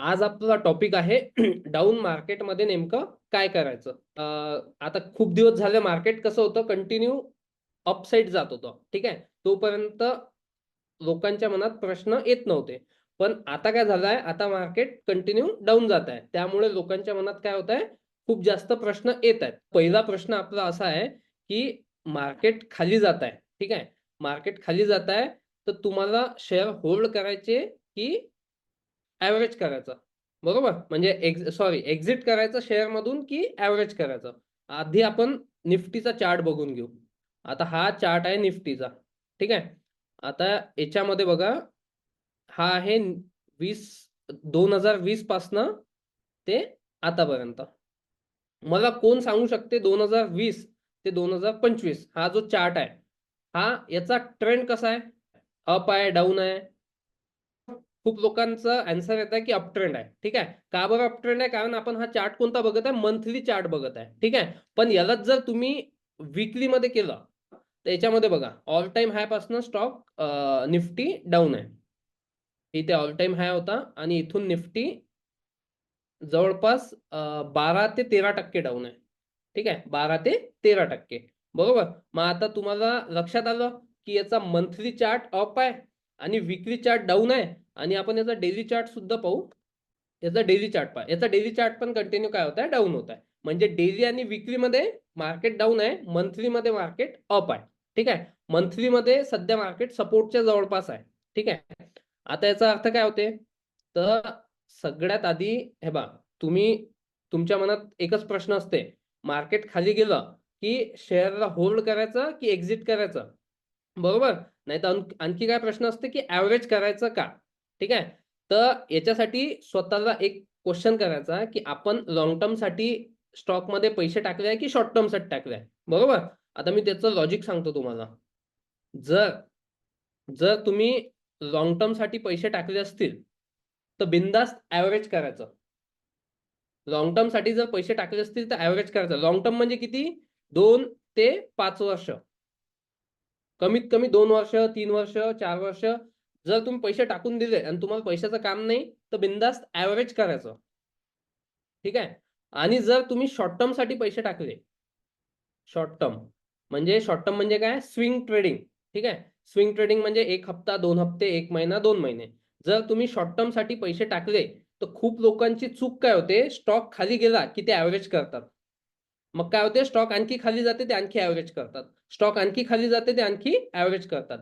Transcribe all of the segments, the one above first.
आज आपला टॉपिक आहे डाऊन मार्केटमध्ये नेमकं काय करायचं? आता खूप दिवस झाले मार्केट कसं होतं? कंटिन्यू अपसाईड जात होतं. ठीक आहे? तोपर्यंत लोकांच्या मनात प्रश्न येत नव्हते. पण आता काय झालंय? आता मार्केट कंटिन्यू डाऊन जात आहे. त्यामुळे लोकांच्या मनात काय होत आहे खूप जास्त प्रश्न येत आहेत. पहिला प्रश्न आपला असा आहे की मार्केट खाली जात आहे. ठीक आहे? मार्केट खाली जात आहे. तर तुम्हाला शेअर होल्ड करायचे की ऍव्हरेज करायचा. बरोबर? म्हणजे एक्झ सॉरी एक्झिट करायचं शेअर मधून की ऍव्हरेज करायचं? आधी आपण निफ्टीचा चार्ट बघून घेऊ. आता हा चार्ट आहे निफ्टीचा. ठीक आहे? आता याच्यामध्ये बघा. हा आहे वीस दोन हजार वीस पासनं ते आतापर्यंत. मला कोण सांगू शकते दोन हजार वीस ते दोन हजार पंचवीस? हा जो चार्ट आहे. हा याचा ट्रेंड कसा आहे? अप आहे डाऊन आहे. खूप लोकांचं आन्सर येत आहे की अपट्रेंड आहे. ठीक आहे? का बरं अपट्रेंड आहे? कारण आपण हा चार्ट कोणता बघत आहे? मंथली चार्ट बघत आहे. ठीक आहे? पण यालाच जर तुम्ही विकली मध्ये केलं तर याच्यामध्ये बघा ऑल टाइम हायपासून स्टॉक निफ्टी डाऊन आहे. इथे ऑल टाइम हाय होता आणि इथून निफ्टी जवळपास बारा ते तेरा टक्के डाऊन आहे. ठीक आहे? बारा ते तेरा टक्के. बरोबर? मग आता तुम्हाला लक्षात आलं की याचा मंथली चार्ट अप आहे आणि विकली चार्ट डाऊन आहे. आणि आपण याचा डेली चार्ट सुद्धा पाहू. याचा डेली चार्ट पहा. याचा डेली चार्ट पण कंटिन्यू काय होत म्हणजे आहे डाऊन होत आहे म्हणजे डेली आणि विक्रीमध्ये मार्केट डाऊन आहे. मंथलीमध्ये मार्केट अप आहे. ठीक आहे? मंथलीमध्ये सध्या मार्केट सपोर्टच्या जवळपास आहे. ठीक आहे? आता याचा अर्थ काय होते तर सगळ्यात आधी हे बा तुम्ही तुमच्या मनात एकच प्रश्न असते मार्केट खाली गेलं की शेअरला होल्ड करायचं की एक्झिट करायचं? बरोबर? नाही तर आणखी काय प्रश्न असते की ऍव्हरेज करायचं का? ठीक आहे? तर याच्यासाठी स्वतःला एक क्वेश्चन करायचा की आपण लॉंग टर्मसाठी स्टॉकमध्ये पैसे टाकले आहे की शॉर्ट टर्मसाठी टाकले आहे? बरोबर? आता मी त्याचं लॉजिक सांगतो तुम्हाला. जर जर तुम्ही लॉंग टर्मसाठी पैसे टाकले असतील तर बिंदास्त ऍव्हरेज करायचं. लॉंग टर्मसाठी जर पैसे टाकले असतील तर ॲव्हरेज करायचं. लॉंग टर्म म्हणजे किती? दोन ते पाच वर्ष. कमीत कमी दोन वर्ष तीन वर्ष चार वर्ष जर तुम्ही पैसे टाकून दिले आणि तुम्हाला पैशाचं काम नाही तर बिंदास्त ऍव्हरेज करायचं. ठीक आहे? आणि जर तुम्ही शॉर्ट टर्मसाठी पैसे टाकले शॉर्ट टर्म म्हणजे शॉर्ट टर्म म्हणजे काय? स्विंग ट्रेडिंग ठीक आहे? स्विंग ट्रेडिंग म्हणजे एक हप्ता दोन हप्ते एक महिना दोन महिने. जर तुम्ही शॉर्ट टर्मसाठी पैसे टाकले तर खूप लोकांची चूक काय होते? स्टॉक खाली गेला की ते ऍव्हरेज करतात. मग काय होते? स्टॉक आणखी खाली जाते ते आणखी ऍव्हरेज करतात. स्टॉक आणखी खाली जाते ते आणखी ऍव्हरेज करतात.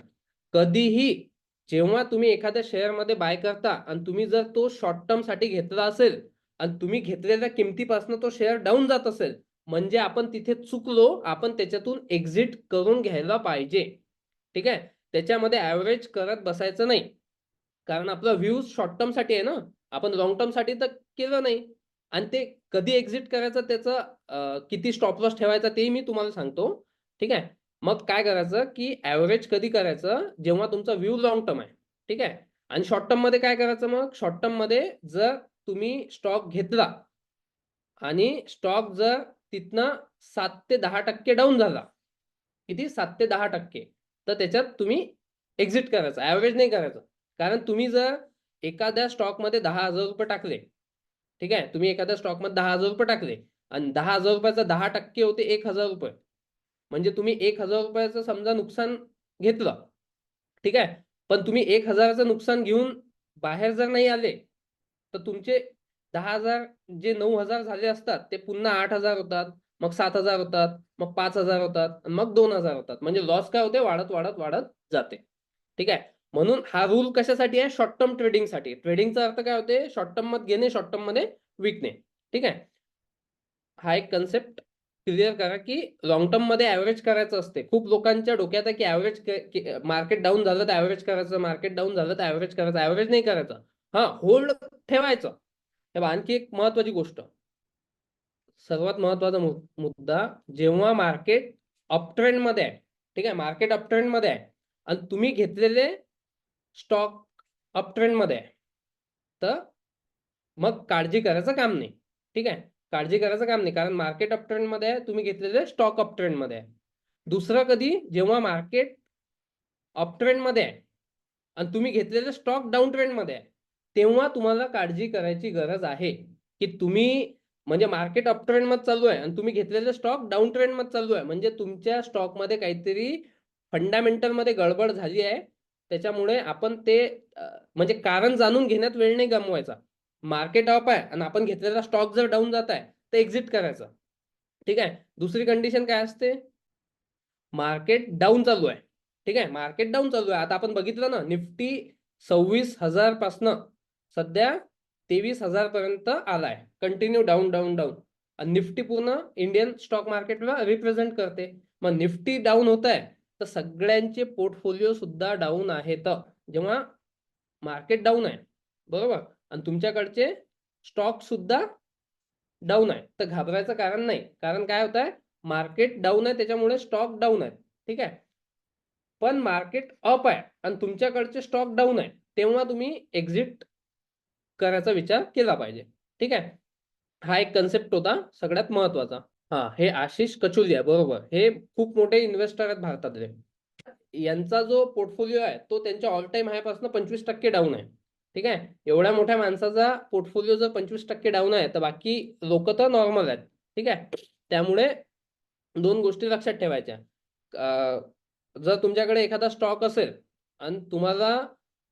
कधीही जेव्हा तुम्ही एखाद्या शेअरमध्ये बाय करता आणि तुम्ही जर तो शॉर्ट टर्मसाठी घेतला असेल आणि तुम्ही घेतलेल्या किमतीपासून तो शेअर डाऊन जात असेल म्हणजे आपण तिथे चुकलो आपण त्याच्यातून एक्झिट करून घ्यायला पाहिजे. ठीक आहे? त्याच्यामध्ये ॲव्हरेज करत बसायचं नाही. कारण आपला व्ह्यूज शॉर्ट टर्मसाठी आहे ना आपण लॉंग टर्मसाठी तर केलं नाही. आणि ते कधी एक्झिट करायचं त्याचं किती स्टॉप लॉस ठेवायचा तेही मी तुम्हाला सांगतो. ठीक आहे? मग काय करायचं की ऍव्हरेज कधी करायचं? जेव्हा तुमचा व्ह्यू लॉंग टर्म आहे. ठीक आहे? आणि शॉर्ट टर्ममध्ये काय करायचं मग? शॉर्ट टर्ममध्ये जर तुम्ही स्टॉक घेतला आणि स्टॉक जर तिथनं सात ते दहा टक्के डाऊन झाला. किती? सात ते दहा टक्के. तर त्याच्यात तुम्ही एक्झिट करायचं. ऍव्हरेज नाही करायचं. कारण तुम्ही जर एखाद्या स्टॉकमध्ये दहा हजार रुपये टाकले. ठीक आहे? तुम्ही एखाद्या स्टॉकमध्ये दहा हजार रुपये टाकले. आणि दहा हजार रुपयाचा दहा टक्के होते एक हजार रुपये. म्हणजे तुम्ही एक हजार रुपयाचं समजा नुकसान घेतलं ठीक आहे? पण तुम्ही एक हजाराचं नुकसान घेऊन बाहेर जर नाही आले तर तुमचे दहा हजार जे नऊ हजार झाले असतात ते पुन्हा आठ हजार होतात मग सात हजार होतात मग पाच हजार होतात आणि मग दोन हजार होतात. म्हणजे लॉस काय होते? वाढत वाढत वाढत जाते. ठीक आहे? म्हणून हा रूल कशासाठी आहे? शॉर्ट टर्म ट्रेडिंगसाठी ट्रेडिंगचा अर्थ काय होते? शॉर्ट टर्ममध्ये घेणे शॉर्ट टर्ममध्ये विकणे. ठीक आहे? हा एक कन्सेप्ट क्लिअर करा की लॉंग टर्ममध्ये ऍव्हरेज करायचं असते. खूप लोकांच्या डोक्यात आहे की ऍव्हरेज मार्केट डाऊन झालं तर ऍव्हरेज करायचं मार्केट डाऊन झालं तर ऍव्हरेज करायचं ऍव्हरेज नाही करायचं. हा होल्ड ठेवायचं. हे आणखी एक महत्वाची गोष्ट. सर्वात महत्त्वाचा मुद्दा जेव्हा मार्केट अपट्रेंडमध्ये आहे ठीक आहे मार्केट अपट्रेंडमध्ये आहे आणि तुम्ही घेतलेले स्टॉक अपट्रेंडमध्ये आहे तर मग काळजी करायचं काम नाही ठीक आहे. काळजी करायचं काम नाही. कारण मार्केट अपट्रेंडमध्ये आहे तुम्ही घेतलेले स्टॉक अपट्रेंडमध्ये आहे. दुसरं कधी जेव्हा मार्केट अपट्रेंडमध्ये आहे आणि तुम्ही घेतलेले स्टॉक डाऊन ट्रेंडमध्ये आहे तेव्हा तुम्हाला काळजी करायची गरज आहे की तुम्ही म्हणजे मार्केट अप ट्रेंडमध्ये चालू आहे आणि तुम्ही घेतलेले स्टॉक डाऊन ट्रेंडमध्ये चालू आहे. म्हणजे तुमच्या स्टॉकमध्ये काहीतरी फंडामेंटलमध्ये गडबड झाली आहे. त्याच्यामुळे आपण ते म्हणजे कारण जाणून घेण्यात वेळ नाही गमवायचा. मार्केट अप आहे आणि आपण घेतलेला स्टॉक जर डाऊन जात आहे तर एक्झिट करायचं. ठीक आहे? दुसरी कंडिशन काय असते? मार्केट डाऊन चालू आहे. ठीक आहे? मार्केट डाऊन चालू आहे. आता आपण बघितलं ना निफ्टी सव्वीस हजार पासनं सध्या तेवीस हजार पर्यंत आलाय. कंटिन्यू डाऊन डाऊन डाऊन आणि निफ्टी पूर्ण इंडियन स्टॉक मार्केटला रिप्रेझेंट करते. मग निफ्टी डाऊन होत आहे तर सगळ्यांचे पोर्टफोलिओ सुद्धा डाऊन आहेत. जेव्हा मार्केट डाऊन आहे. बरोबर? आणि तुमच्याकडचे स्टॉक सुद्धा डाऊन आहे. तर घाबरायचं कारण नाही. कारण काय होत आहे मार्केट डाऊन आहे त्याच्यामुळे स्टॉक डाऊन आहे. ठीक आहे? पण मार्केट अप आहे आणि तुमच्याकडचे स्टॉक डाऊन आहे तेव्हा तुम्ही एक्झिट करायचा विचार केला पाहिजे. ठीक आहे? हा एक कन्सेप्ट होता सगळ्यात महत्त्वाचा. हा हे आशिष कचुलिया बरोबर. हे खूप मोठे इन्व्हेस्टर आहेत भारतातले. यांचा जो पोर्टफोलिओ आहे तो त्यांच्या ऑल टाइम हायपासून पंचवीस टक्के डाऊन आहे. ठीक आहे? एवढ्या मोठ्या माणसाचा पोर्टफोलिओ जर पंचवीस टक्के डाऊन आहे तर बाकी लोक तर नॉर्मल आहेत. ठीक आहे? त्यामुळे दोन गोष्टी लक्षात ठेवायच्या. जर तुमच्याकडे एखादा स्टॉक असेल आणि तुम्हाला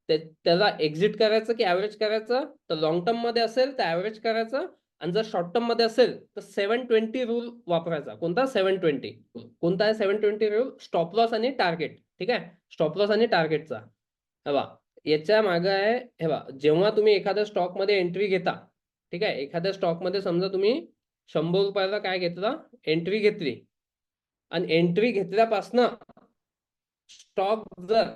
त्याला एक्झिट करायचं की ऍव्हरेज करायचं तर लॉंग टर्ममध्ये असेल तर ऍव्हरेज करायचं. आणि जर शॉर्ट टर्ममध्ये असेल तर सेव्हन ट्वेंटी रूल वापरायचा. कोणता? सेव्हन ट्वेंटी कोणता आहे seven twenty rule stop loss आणि टार्गेट ठीक आहे? स्टॉप लॉस आणि टार्गेटचा हवा याच्या मागे आहे हे बा जेव्हा तुम्ही एखाद्या स्टॉकमध्ये एंट्री घेता ठीक आहे एखाद्या स्टॉकमध्ये समजा तुम्ही शंभर रुपयाला काय घेतला एंट्री घेतली. आणि एंट्री घेतल्यापासनं स्टॉक जर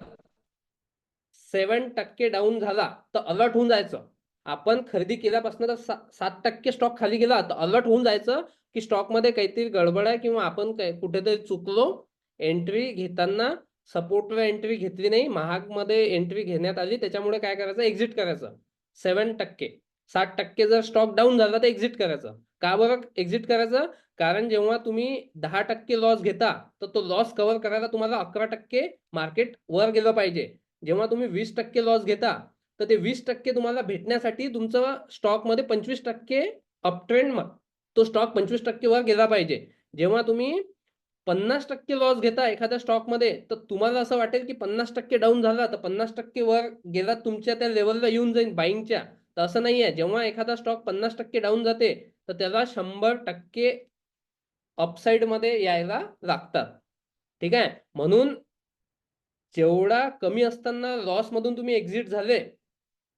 सेवन टक्के डाऊन झाला तर अलर्ट होऊन जायचं. आपण खरेदी केल्यापासून तर सा- सात टक्के स्टॉक खाली गेला तर अलर्ट होऊन जायचं की स्टॉकमध्ये काहीतरी गडबड आहे किंवा आपण कुठेतरी चुकलो एंट्री घेताना सपोर्टला एंट्री घेतली नाही महागमध्ये एंट्री घेण्यात आली त्याच्यामुळे काय करायचं? एक्झिट करायचं. सेवन टक्के. साठ टक्के जर स्टॉक डाऊन झाला तर एक्झिट करायचं. का बरं एक्झिट करायचं? कारण जेव्हा तुम्ही दहा टक्के लॉस घेता तर तो लॉस कव्हर करायला तुम्हाला अकरा टक्के मार्केट वर गेलं पाहिजे. जेव्हा तुम्ही वीस टक्के लॉस घेता तर ते वीस टक्के तुम्हाला भेटण्यासाठी तुमचं स्टॉकमध्ये पंचवीस टक्के अपट्रेंड तो स्टॉक पंचवीस टक्के वर गेला पाहिजे. जेव्हा तुम्ही पन्नास टक्के लॉस घेता एखाद्या स्टॉकमध्ये तर तुम्हाला असं वाटेल की पन्नास टक्के डाऊन झाला तर पन्नास टक्के वर गेला तुमच्या त्या लेवलला येऊन जाईल बाईंगच्या तर असं नाही आहे जेव्हा एखादा स्टॉक पन्नास टक्के डाऊन जाते तर त्याला शंभर टक्के अपसाईडमध्ये यायला लागतात. ठीक आहे? म्हणून जेवढा कमी असताना लॉस मधून तुम्ही एक्झिट झाले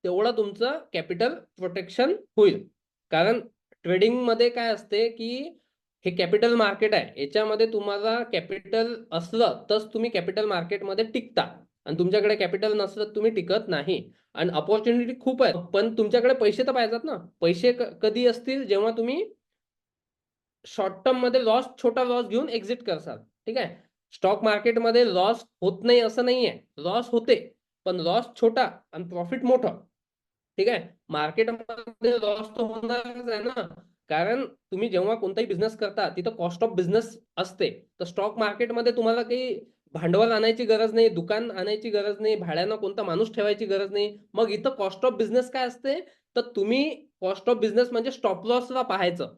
तेवढं तुमचं कॅपिटल प्रोटेक्शन होईल. कारण ट्रेडिंगमध्ये काय असते की हे कॅपिटल मार्केट आहे. याच्यामध्ये तुम्हाला कॅपिटल असलं तरच तुम्ही कॅपिटल मार्केटमध्ये टिकता. आणि तुमच्याकडे कॅपिटल नसलं तर तुम्ही टिकत नाही. आणि अपॉर्च्युनिटी खूप आहे. पण तुमच्याकडे पैसे तर पाहिजेत ना. पैसे कधी असतील जेव्हा तुम्ही शॉर्ट टर्ममध्ये लॉस छोटा लॉस घेऊन एक्झिट करसाल. ठीक आहे? स्टॉक मार्केटमध्ये लॉस होत नाही असं नाहीये. लॉस होते. पण लॉस छोटा आणि प्रॉफिट मोठं. ठीक आहे? मार्केटमध्ये लॉस तर होणारच आहे ना. कारण तुम्ही जेव्हा कोणताही बिझनेस करता तिथं कॉस्ट ऑफ बिझनेस असते. तर स्टॉक मार्केटमध्ये तुम्हाला काही भांडवल आणायची गरज नाही दुकान आणायची गरज नाही भाड्यानं कोणता माणूस ठेवायची गरज नाही. मग इथं कॉस्ट ऑफ बिझनेस काय असते? तर तुम्ही कॉस्ट ऑफ बिझनेस म्हणजे स्टॉप लॉसला पाहायचं.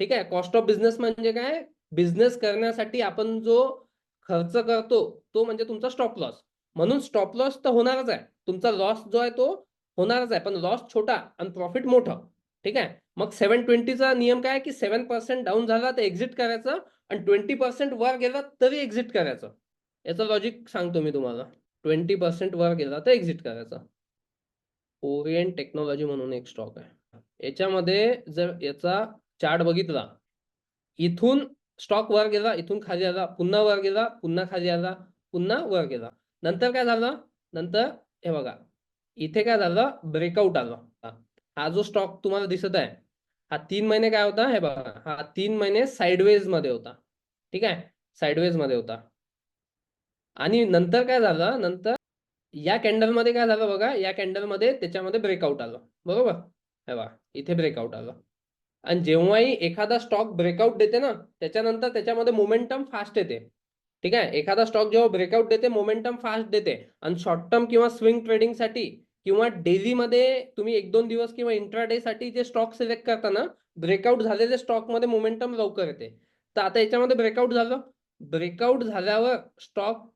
ठीक आहे? कॉस्ट ऑफ बिझनेस म्हणजे काय? बिझनेस करण्यासाठी आपण जो खर्च करतो तो म्हणजे तुमचा स्टॉप लॉस म्हणून स्टॉप लॉस तर होणारच आहे. तुमचा लॉस जो आहे तो होणारच आहे. पण लॉस छोटा आणि प्रॉफिट मोठं. ठीक आहे? मग सेव्हन ट्वेंटीचा नियम काय की सेव्हन पर्सेंट डाऊन झाला तर एक्झिट करायचं आणि ट्वेंटी पर्सेंट वर गेला तरी एक्झिट करायचं. याचं लॉजिक सांगतो मी तुम्हाला. ट्वेंटी पर्सेंट वर गेला तर एक्झिट करायचं. ओरिएंट टेक्नॉलॉजी म्हणून एक स्टॉक आहे. याच्यामध्ये जर याचा चार्ट बघितला इथून स्टॉक वर गेला इथून खाली आला पुन्हा वर गेला पुन्हा खाली आला पुन्हा वर गेला. नंतर काय झालं? नंतर हे बघा. इथे काय झालं? ब्रेकआउट आलं. हा जो स्टॉक तुम्हाला दिसत आहे हा तीन महिने काय होता? हे बघा हा तीन महिने साइडवेजमध्ये होता. ठीक आहे? साइडवेजमध्ये होता. आणि नंतर काय झालं? नंतर या कॅन्डलमध्ये काय झालं बघा? या कॅन्डलमध्ये त्याच्यामध्ये ब्रेकआउट आलं. बरोबर? हे बघा इथे ब्रेकआउट आलं. आणि जेव्हाही एखादा स्टॉक ब्रेकआउट देते ना त्याच्यानंतर त्याच्यामध्ये मोमेंटम फास्ट येते. ठीक आहे? एखादा स्टॉक जेव्हा ब्रेकआउट देते मोमेंटम फास्ट देते. आणि शॉर्ट टर्म किंवा स्विंग ट्रेडिंगसाठी किंवा डेलीमध्ये तुम्ही एक दोन दिवस किंवा इंट्राडे साठी जे स्टॉक सिलेक्ट करताना ब्रेकआउट झालेले स्टॉकमध्ये मोमेंटम लवकर येते. तर आता याच्यामध्ये ब्रेकआउट झालं. ब्रेकआउट झाल्यावर स्टॉक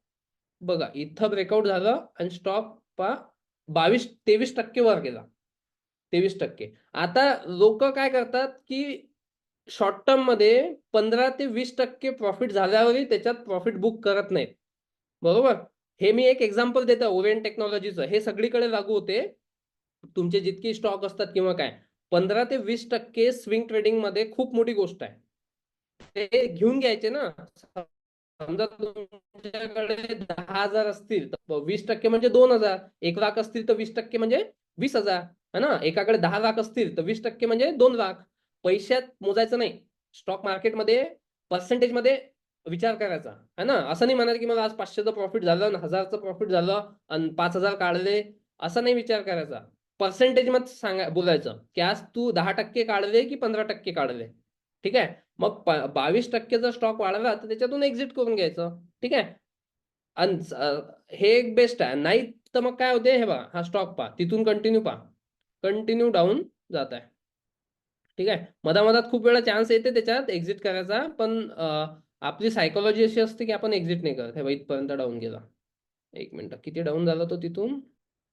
बघा इथं ब्रेकआउट झालं आणि स्टॉक पा बावीस तेवीस टक्के वर गेला. तेवीस टक्के. आता लोक काय करतात की शॉर्ट टर्ममध्ये पंधरा ते वीस टक्के प्रॉफिट झाल्यावरही त्याच्यात प्रॉफिट बुक करत नाहीत. बरोबर? हे मी एक एक्झाम्पल देतो ओवेन टेक्नॉलॉजीचं हे सगळीकडे लागू होते. तुमचे जितके स्टॉक असतात किंवा काय पंधरा ते वीस टक्के स्विंग ट्रेडिंगमध्ये खूप मोठी गोष्ट आहे. ते घेऊन घ्यायचे ना. समजा तुमच्याकडे दहा हजार असतील तर वीस टक्के म्हणजे दोन हजार. एक लाख असतील तर वीस टक्के म्हणजे वीस हजार. है ना? एकाकडे दहा लाख असतील तर वीस टक्के म्हणजे दोन लाख. पैशात मोजायचं नाही. स्टॉक मार्केटमध्ये पर्सेंटेजमध्ये विचार करायचा. है ना? असं नाही म्हणायचं की मला आज पाचशेचं प्रॉफिट झालं आणि हजारचं प्रॉफिट झालं आणि पाच हजार काढले. असा नाही विचार करायचा. पर्सेंटेजमध्ये सांगा बोलायचं की आज तू दहा टक्के काढले की पंधरा टक्के काढले. ठीक आहे? मग बावीस टक्के जर स्टॉक वाढला तर त्याच्यातून एक्झिट करून घ्यायचं. ठीक आहे? आणि हे एक बेस्ट आहे. नाही तर मग काय होते? हे बघा हा स्टॉक पहा. तिथून कंटिन्यू पहा. कंटिन्यू डाऊन जात आहे. ठीक आहे? मधामधात खूप वेळा चान्स येते त्याच्यात एक्झिट करायचा. पण आपली सायकोलॉजी अशी असते की आपण एक्झिट नाही करत. हे बघा इथपर्यंत डाऊन गेला. एक मिनिट. किती डाऊन झाला तो तिथून?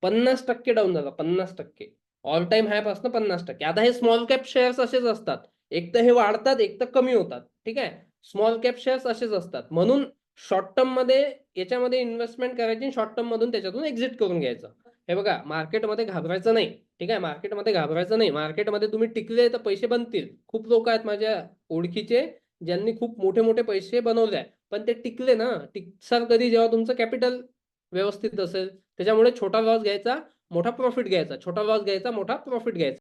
पन्नास टक्के डाऊन झाला. पन्नास टक्के. ऑल टाइम हायपासून पन्नास टक्के. आता हे स्मॉल कॅप शेअर्स असेच असतात. एक तर हे वाढतात एक तर कमी होतात. ठीक आहे? स्मॉल कॅप शेअर्स असेच असतात. म्हणून शॉर्ट टर्ममध्ये याच्यामध्ये इन्व्हेस्टमेंट करायची शॉर्ट टर्म मधून त्याच्यातून एक्झिट करून घ्यायचं. हे बघा मार्केटमध्ये घाबरायचं नाही. ठीक आहे? मार्केटमध्ये घाबरायचं नाही. मार्केटमध्ये तुम्ही टिकले तर पैसे बनतील. खूप लोक आहेत माझ्या ओळखीचे. ज्यांनी खूप मोठे मोठे पैसे बनवले आहे पण ते टिकले ना. टिकसाल कधी जेव्हा तुमचं कॅपिटल व्यवस्थित असेल. त्याच्यामुळे छोटा लॉस घ्यायचा मोठा प्रॉफिट घ्यायचा. छोटा लॉस घ्यायचा मोठा प्रॉफिट घ्यायचा.